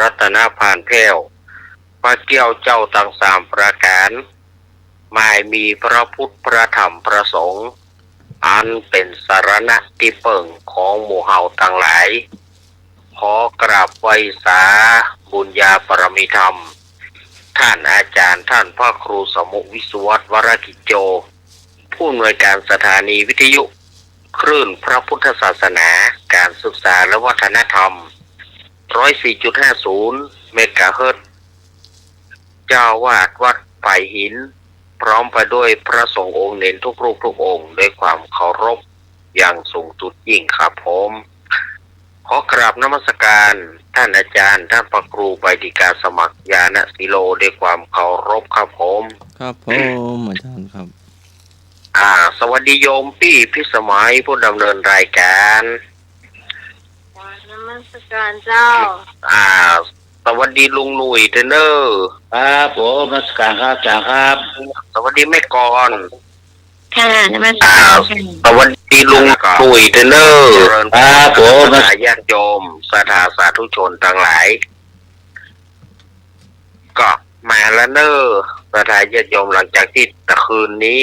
รัตนผ่านแพ้วมาเกี่ยวเจ้าตั้งสามประการหมายมีพระพุทธพระธรรมพระสงฆ์อันเป็นสารณะที่เปิ่งของหมู่เฮาทั้งหลาย ขอกราบไหว้สาบุญญาปรมิธรรม ท่านอาจารย์ท่านพ่อครูสมุวิศวัตวรกิจโจ ผู้อำนวยการสถานีวิทยุ คลื่นพระพุทธศาสนา การศึกษาและวัฒนธรรม 104.50เมกะเฮิรตซ์เจ้าวาดวัดไผ่หิน พร้อมไปด้วยพระสงฆ์องค์เน้นทุกรูปทุกองค์ด้วยความเคารพอย่างสูงสุดยิ่งครับผม ขอกราบนมัสการท่านอาจารย์ท่านพระครูไปดิการสมัครยาณศิโลด้วยความเคารพครับผม ครับผมอาจารย์ครับ อ่า สวัสดีโยมพี่พิสมัยผู้ดำเนินรายการกราบน มัสการเจ้า อ่า สวัสดีลุงหนุ่ยเทรนเนอร์ ครับผมนักการครับอาจารย์ครับ สวัสดีแม่กรค่ะนมัสอ่าการสวัสดีลุงหนุ่ยเทรนเนอร์ครับผมสายญาติโยมสาธาสาธุชนทั้งหลาย ก็มาแล้วเนอสาธาญาติโยมหลังจากที่ตะคืนนี้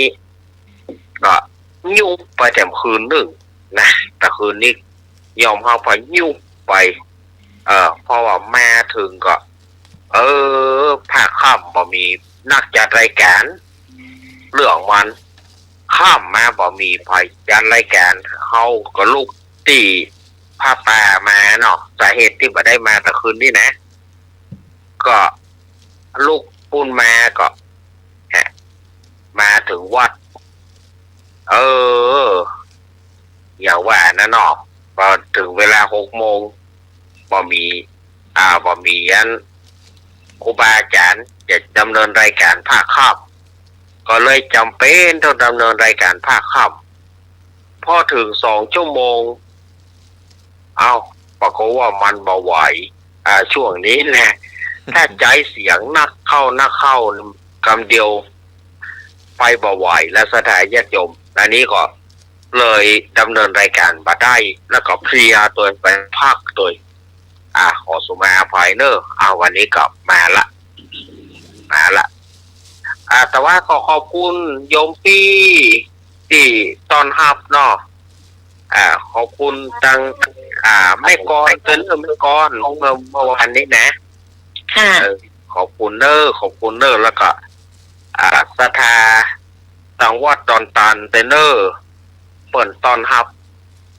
ก็ยุ่งไปแต่คืนหนึ่งนะตะคืนนี้ยอมเข้าไปยุ่ง ไป เออเพราะว่าแมาถึงก็ เออภาคค่ำบ่มีนักจัดรายการเรื่องมันข้ามมาบ่มีภัยจัดรายการเขาก็ลูกตีผ้าป่ามาเนาะสาเหตุที่บ่ได้มาตะคืนนี้นะ ก็ลูกปุ้นมาก็ฮะมาถึงวัด เออ อย่าว่านะเนาะพอถึงเวลาหกโมง บ่มี อ่าบ่มีอันครูบาอาจารย์จะดำเนินรายการภาคค่ำก็เลยจำเป็นต้องดำเนินรายการภาคค่ำพอถึงสองชั่วโมง เอาปรากฏว่ามันบาไหว อ่า ช่วงนี้แหละถ้าใจเสียงนักเข้านักเข้ากำเดียว ไปบาไหวและสถานญาติโยมอันนี้ก็เลยดำเนินรายการมาได้ แล้วก็เพลียตัวไปพักตัว อ่าขอสุมาอภัยเนอะอ่าวันนี้ก็มาละมาละอ่าแต่ว่าขอขอบคุณโยมพี่ที่ตอนฮับเนาะอ่า ขอบคุณตังอ่าไม่กรเตือนเรื่องไม่กรเมื่อเมื่อวานนี้นะค่ะ เออขอบคุณเนอร์ขอบคุณเนอร์แล้วก็ อ่าสถาสังวัดตอนตันเตเนอร์เปิดตอนรับ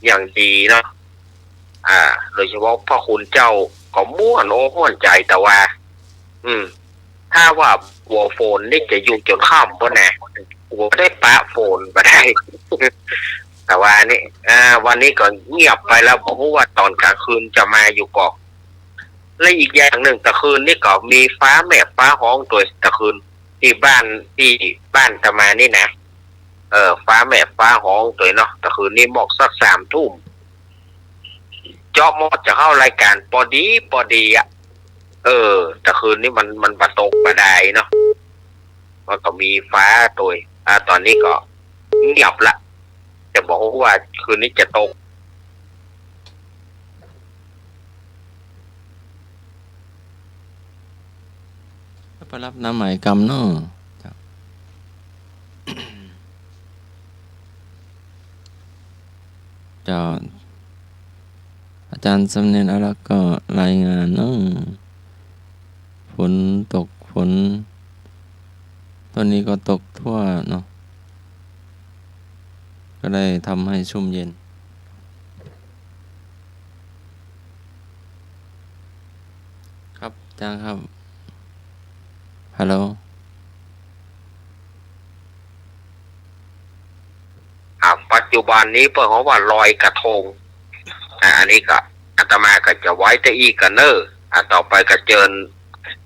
อย่างดีเนาะ อ่า โดยเฉพาะพ่อคุณเจ้าก็ม่วนโอ้ม่วนใจแต่ว่า อืม ถ้าว่าหัวโฟนนี่จะอยู่จนข้ามบ่แน่หัวได้ปะโฟนไปได้ แต่ว่านี่อ่า วันนี้ก็เงียบไปแล้วบอกว่าตอนกลางคืนจะมาอยู่เกาะและอีกอย่างหนึ่งตะคืนนี่ก็มีฟ้าแม่ฟ้าห้องตัวตะคืนที่บ้านที่บ้านตะมานี่นะ เออ ฟ้าแม่ฟ้าห้องตัวเนาะตะคืนนี้หมอกสักสามทุ่ม เจาะหมอดจะเข้ารายการพอดีพอดีอะ เออตะคืนนี้มันมันประตกประไดเนาะมันก็มีฟ้าตัวอ่า ตอนนี้ก็เงียบละ จะบอกว่าคืนนี้จะตกไปรับน้ำหมายกรรมเนาะครับเจ้าอา จารย์สำเนียนอารักษ์ก็รายงานเนาะฝนตกฝนตอนนี้ก็ตกทั่วเนาะก็ได้ทำให้ชุ่มเย็น ครับอาจารย์ครับ ฮัลโหลปัจจุบันนี้เพิ่งว่าลอยกระทง อ่าอันนี้ก็ ตมาก็จะไว้แต่อีกันเนอร์อ่าต่อไปก็เจิญ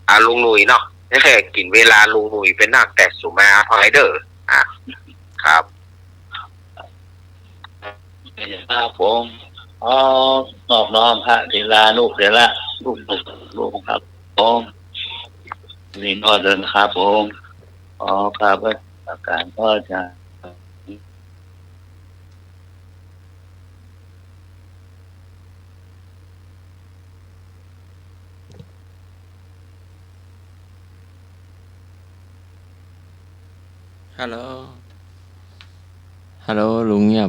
อาลุงหนุยเนาะนี่แค่กินเวลาลุงหนุยเป็นนักแต่สุมาพายเดอร์อ่าครับครับผมอ๋อนอบน้อมพระเถรานุเถระลูกลูกลูกครับผมนี่นอเดินครับผมอ๋อครับอาการก็จะ ฮัลโหลฮัลโหลลุงเงี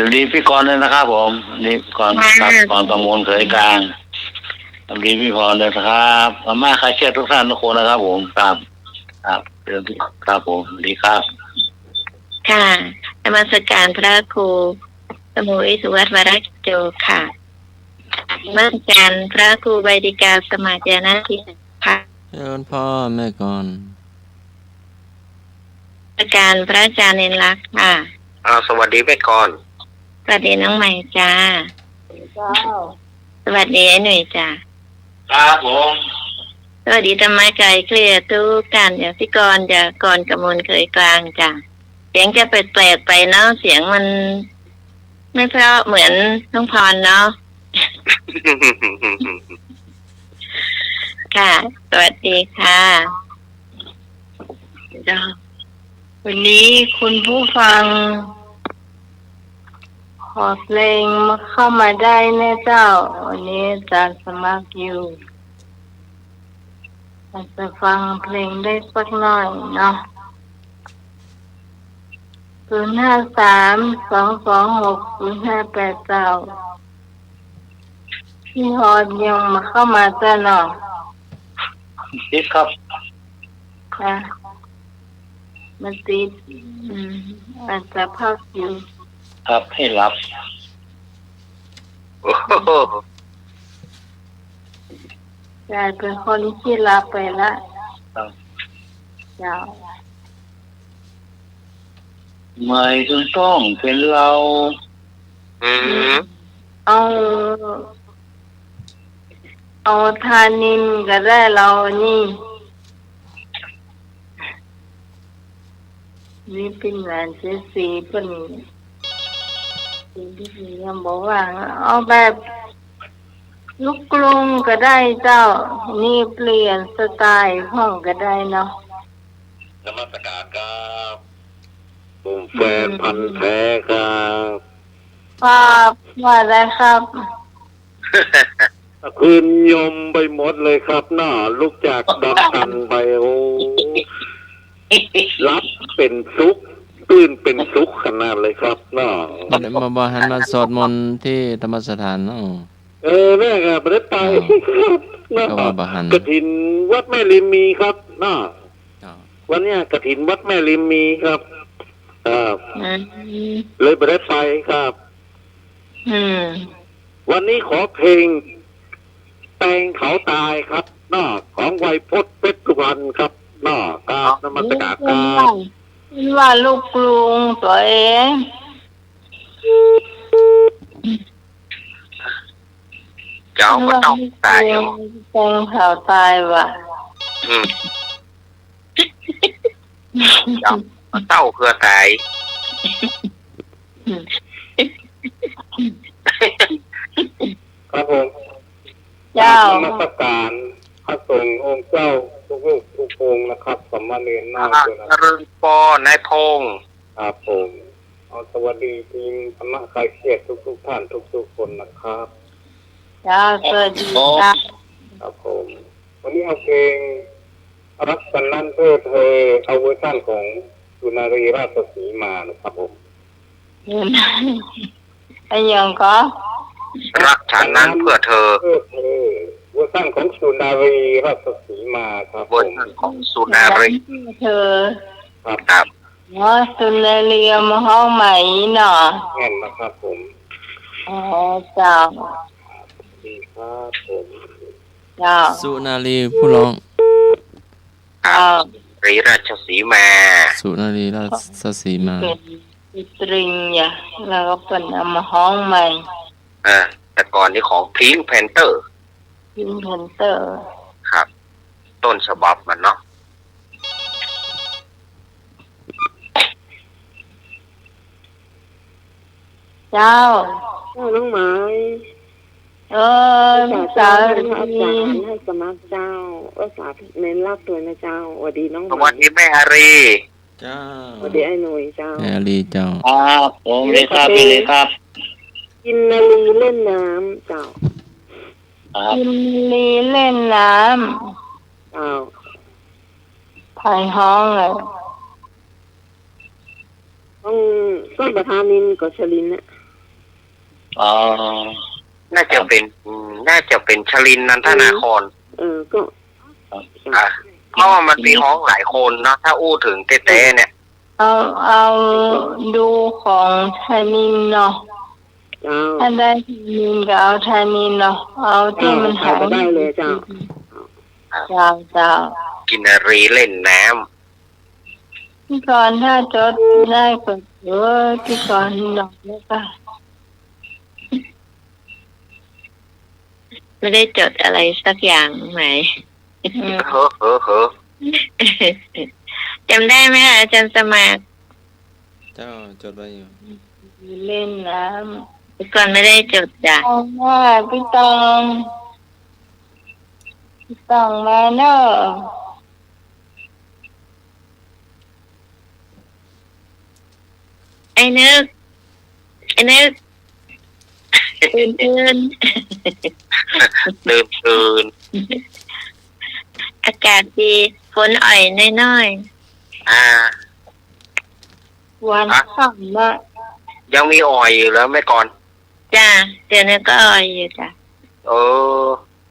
สวัสดีพี่กรณ์เลยนะครับผมนี่พี่กรณ์ครับกรณ์ประมวลเขยกลางสวัสดีพี่พรเลยนะครับอาม่าคาเชียร์ทุกท่านทุกคนนะครับผมครับครับเรื่องที่ครับผมสวัสดีครับ ค่ะนมัสการพระครูสมุยสุวัตวรกิจโจค่ะนมัสการพระครูใบดิกาสมาจานาทิค่ะเชิญพ่อแม่ก่อนนมัสการพระอาจารย์เนรลักษณ์ค่ะ อ่า สวัสดีไปก่อนส วัสดีน้องใหม่จ้าสวัสดีไอ้หนุ่ยจ้าครับผมสวัสดีธรรมะไกลเคลียร์ทุกการอย่าพี่กรณ์จะกรกำมลเคยกลางจ้ะเสียงจะแปลกๆไปเนาะเสียงมัน ไม่เพราะเหมือนน้องพรเนาะค่ะ สวัสดีค่ะจ้าวันนี้คุณผู้ฟังข อเพลงมาเข้ามาได้นะเจ้า วันนี้อาจารย์สมัครอยู่อาจจะฟังเพลงได้สักหน่อยเนาะศูนย์ห้าสามสองสองหกศูนย์ห้าแปดเก้าพี่ฮอดยังมาเข้ามาจ้าเนาะทิศครับค่ะมันติดอืมอาจจะพักอยู่ ครับให้รับ โอ้โหกลายเป็นคนที่ลาไปละครับเจ้าไม่จงต้องเป็นเราอืมเอา เอาทานินก็ได้เรานี่นี่เป็นงานเสียสีเป็น สิ่งที่พี่ยังบอกว่า เอาแบบลูกกรุงก็ได้เจ้า นี่เปลี่ยนสไตล์ห้องก็ได้เนาะนมัสการครับผมแฟนพันธุ์แท้ครับครับว่าได้ครับ คืนยมไปหมดเลยครับหน้าลูกจากดันกันไปโอ้รับเป็นซุก ตื่นเป็นซุกขนาดเลยครับหน้าบ่ได้มาบ่หันมาสวดมนต์ที่ธรรมสถานเนาะเออแม่ครับไม่ได้ไปครับหน้าก็ว่าบ่หันกระถินวัดแม่ริมมีครับหน้าจ้ะวันเนี้ยกระถินวัดแม่ริมมีครับครับอืมเลยไม่ได้ไปครับอืมวันนี้ขอเพลงแตงเขาตายครับหน้าของไวยพจน์เพชรสุวรรณครับหน้ากราบนมัสการคเป็รันว่าบ เป็นว่าลูกกรุงตัวเอง เจ้าก็ต้องตายแตอยู่งแตงเผาตายว่ะอืมเจ้าเต้าเพื่อตายครับผมเจ้านมัสการพระสงฆ์องค์เจ้า ทุกรูปทุกองค์นะครับสมมาเนรนาคด้วยนะนรึงปอนายพงษ์ครับผมเอาสวัสดีทีมธรรมะคลายเครียดทุกทุกๆท่านทุกทุกๆคนนะครับเจ้าสวัสดีจ้าครับผม วันนี้เอาเพลงรักกันนั่นเพื่อเธอเอาเวอร์ชันของสุนารีราชสีมานะครับผมเห็นไหมไอ้ยังก็รักฉันนั้นเพื่อเธอ เพื่อเธอเวอร์ชันของสุนารีราชสีมาครับบผนมของสุนารีเธอครับครับ เนาะสุนารีมาห้องใหม่เนาะแน่นนะครับผมอ๋อเจ้าดีครับผมเจ้าสุนารีผู้ร้องครัเจ้าบรีราชสีมาสุนารีราชสีมา เป็นสตริงอย่าแล้วก็เป็นเอามาห้องใหม่ เออแต่ก่อนนี้ของพิงแพนเตอร์ พิงเพนเตอร์ต้นฉบับมันเนาะเจ้า น้องไม้เออลูกสาวอาดีจารย์ให้สมัครเจ้าเออสาธุเน้นรับตัวนะเจ้าสวัสดีน้องสวัสดีแม่อารีเจ้าสวัสดีไอ้หนุ่ยเจ้า แอรีเจ้า ครับผมเลยครับพี่เลยครับ กินนาลีเล่นน้ำเจ้า ครับกินลีเล่นน้เจ้าำภายห้องเลยต้องต้นประธานินกับชลินนะอ๋อน่าจะเป็นอืมน่าจะเป็นชลินนันทนาครเออก็อะเพราะว่ามันมีห้องหลายคนเนาะถ้าอู้ถึงเต้ๆเนี่ย เอาเอาดูของทานินเนาะเจ้าถ้าได้ทานินก็เอาทานินเนาะเอาที่มันหายเอาไปได้เลยเจ้าเจ้าเจ้ากินอารีเล่นน้พี่ก่อนถ้าจดได้ก็เออพี่ก่อนดอกแล้วก็ไม่ได้จดอะไรสักอย่างไหมอืมำเฮ้อเฮ้อเฮ้อจำได้ไหมคะอาจารย์สมัครเจ้าจดไว้อยู่เล่นน้ ก่อนไม่ได้จดจ้ะำเอาว่าพี่ตองพี่ตองมาเนอะไอ้นึกไอ้นึกตื่นตื่นตื่นตื่นอากาศดีฝนอ่อยน้อยอ่าวันอะค่ำละ ยังมีอ่อยอยู่แล้วแม่ก่อนๆ จ้าเดี๋ยวนี้ก็อ่อยอยู่จ้ะเออ